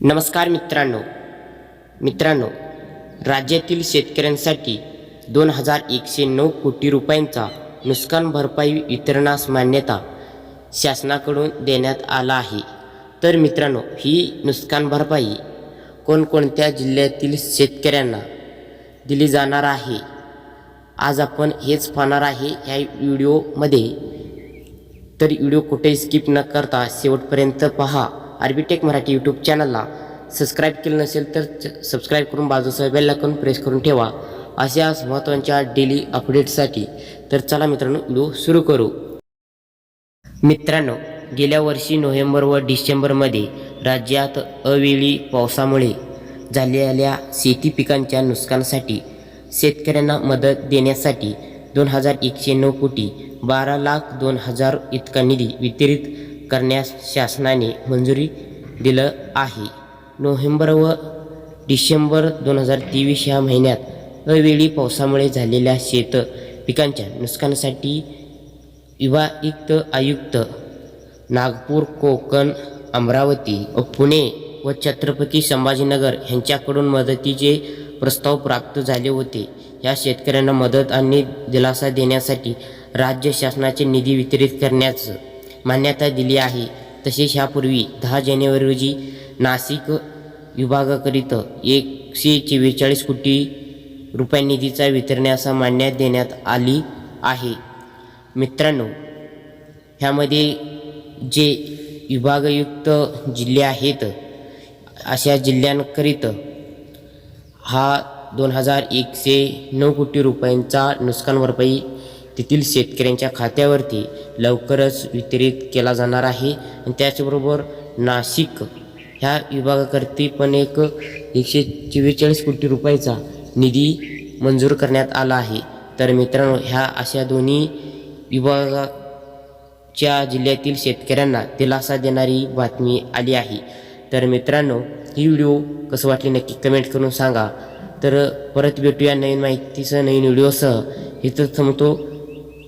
नमस्कार मित्रांनो. मित्रांनो राज्यातील शेतकऱ्यांसाठी दोन हजार एकशे नऊ कोटी रुपयांचा नुकसान भरपाई वितरणास मान्यता शासनाकडून देण्यात आला आहे. तर मित्रांनो ही नुकसान भरपाई कोणकोणत्या जिल्ह्यातील शेतकऱ्यांना दिली जाणार आहे? आज आपण हेच पाहणार आहे ह्या व्हिडिओमध्ये. तर व्हिडिओ कुठेही स्किप न करता शेवटपर्यंत पहा. आर्बिटेक मराठी यूट्यूब चॅनलला सबस्क्राईब केलं नसेल तर सबस्क्राईब करून बाजूचा बेल आयकॉन प्रेस करून ठेवा. अशाच महत्त्वाच्या डेली अपडेटसाठी तर चला मित्रांनो व्हिडिओ सुरू करू. मित्रांनो गेल्या वर्षी नोव्हेंबर व डिसेंबरमध्ये राज्यात अवेळी पावसामुळे झालेल्या शेती पिकांच्या नुकसानासाठी शेतकऱ्यांना मदत देण्यासाठी दोन हजार एकशे नऊ कोटी बारा लाख दोन हजार इतका निधी वितरित करण्यास शासनाने मंजुरी दिलं आहे. नोव्हेंबर व डिसेंबर दोन हजार तेवीस ह्या महिन्यात अवेळी पावसामुळे झालेल्या शेत पिकांच्या नुकसानासाठी विभागीत आयुक्त नागपूर कोकण अमरावती व पुणे व छत्रपती संभाजीनगर यांच्याकडून मदतीचे प्रस्ताव प्राप्त झाले होते. या शेतकऱ्यांना मदत आणि दिलासा देण्यासाठी राज्य शासनाचे निधी वितरित करण्यास मान्यता दिली आहे. तसेच ह्यापूर्वी दहा जानेवारी रोजी नाशिक विभागाकरिता एकशे चव्वेचाळीस कोटी रुपये निधीचा वितरण्यास मान्यता देण्यात आली आहे. मित्रांनो ह्यामध्ये जे विभागयुक्त जिल्हे आहेत अशा जिल्ह्यांकरिता हा दोन हजार एकशे नऊ कोटी रुपयांचा नुकसान भरपाई तेथील शेतकऱ्यांच्या खात्यावरती लवकरच वितरित केला जाणार आहे. आणि त्याचबरोबर नाशिक ह्या विभागाकरती पण एक एकशे चव्वेचाळीस कोटी रुपयाचा निधी मंजूर करण्यात आला आहे. तर मित्रांनो ह्या अशा दोन्ही विभागाच्या जिल्ह्यातील शेतकऱ्यांना दिलासा देणारी बातमी आली आहे. तर मित्रांनो ही व्हिडिओ कसं वाटली नक्की कमेंट करून सांगा. तर परत भेटूया नवीन माहितीसह नवीन व्हिडिओसह. इथं थांबतो.